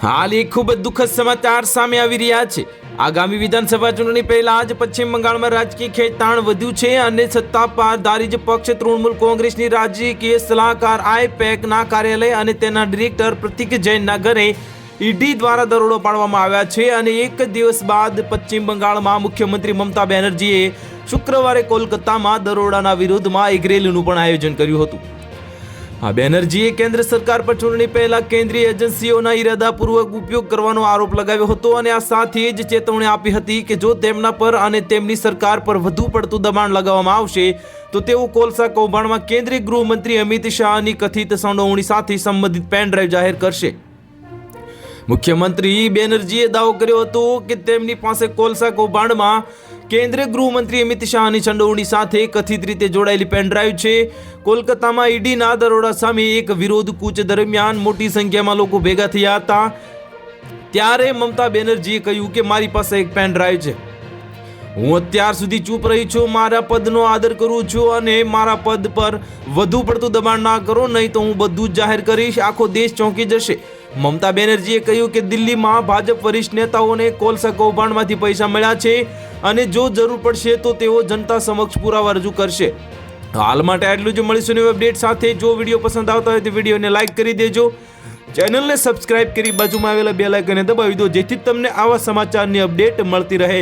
હાલ એક ખૂબ જ દુઃખદ સમાચાર સામે આવી રહ્યા છે. આગામી વિધાનસભા ચૂંટણી પહેલા જ પશ્ચિમ બંગાળમાં રાજકીય ખેંચતાણ વધ્યું છે અને સત્તા પારધારી જ પક્ષ તૃણમૂલ કોંગ્રેસની રાજકીય સલાહકાર આઈપેકના કાર્યાલય અને તેના ડિરેક્ટર પ્રતિક જૈનના ઘરે ઈડી દ્વારા દરોડો પાડવામાં આવ્યા છે અને એક દિવસ બાદ પશ્ચિમ બંગાળમાં મુખ્યમંત્રી મમતા બેનર્જીએ શુક્રવારે કોલકાતામાં દરોડાના વિરોધમાં એક રેલીનું પણ આયોજન કર્યું હતું. હા, બેનર્જીએ કેન્દ્ર સરકાર પર ચૂંટણી પહેલા કેન્દ્રીય એજન્સીઓના ઈરાદાપૂર્વક ઉપયોગ કરવાનો આરોપ લગાવ્યો હતો અને આ સાથે જ ચેતવણી આપી હતી કે જો તેમના પર અને તેમની સરકાર પર વધુ પડતું દબાણ લગાવવામાં આવશે, તો તેઓ કોલસા કૌભાંડમાં કેન્દ્રીય ગૃહમંત્રી અમિત શાહની કથિત સંડોવણી સાથે સંબંધિત પેન ડ્રાઈવ જાહેર કરશે. મુખ્યમંત્રી બેનર્જીએ દાવો કર્યો હતો કે તેમની પાસે કોલસા કૌભાંડમાં કેન્દ્રીય ગૃહમંત્રી અમિત શાહની સંડોવણી સાથે કથિત રીતે જોડાયેલી પેનડ્રાઈવ છે. કોલકાતામાં ઈડીના દરોડા સામે એક વિરોધ કૂચ દરમિયાન મોટી સંખ્યામાં લોકો ભેગા થયા હતા. ત્યારે મમતા બેનર્જીએ કહ્યું કે મારી પાસે એક પેનડ્રાઈવ છે. હું અત્યાર સુધી ચૂપ રહી છું, મારા પદનો આદર કરું છું અને મારા પદ પર વધુ પડતું દબાણ ના કરો, નહીં તો હું બધું જ જાહેર કરીશ, આખો દેશ ચોંકી જશે. મમતા બેનર્જીએ કહ્યું કે દિલ્હીમાં ભાજપ વરિષ્ઠ નેતાઓને કોલસા કૌભાંડમાંથી પૈસા મળ્યા છે. અને જો જરૂર પડશે તો તેઓ જનતા સમક્ષ પુરાવા રજૂ કરશે. હાલ માટે આટલું જ. મળીશું નવી અપડેટ સાથે. જો વીડિયો પસંદ આવતા હોય તો વિડીયોને લાઇક કરી દેજો. ચેનલને સબસ્ક્રાઇબ કરી બાજુમાં આવેલા બે લાઇકને દબાવી દો, જેથી તમને આવા સમાચારની અપડેટ મળતી રહે.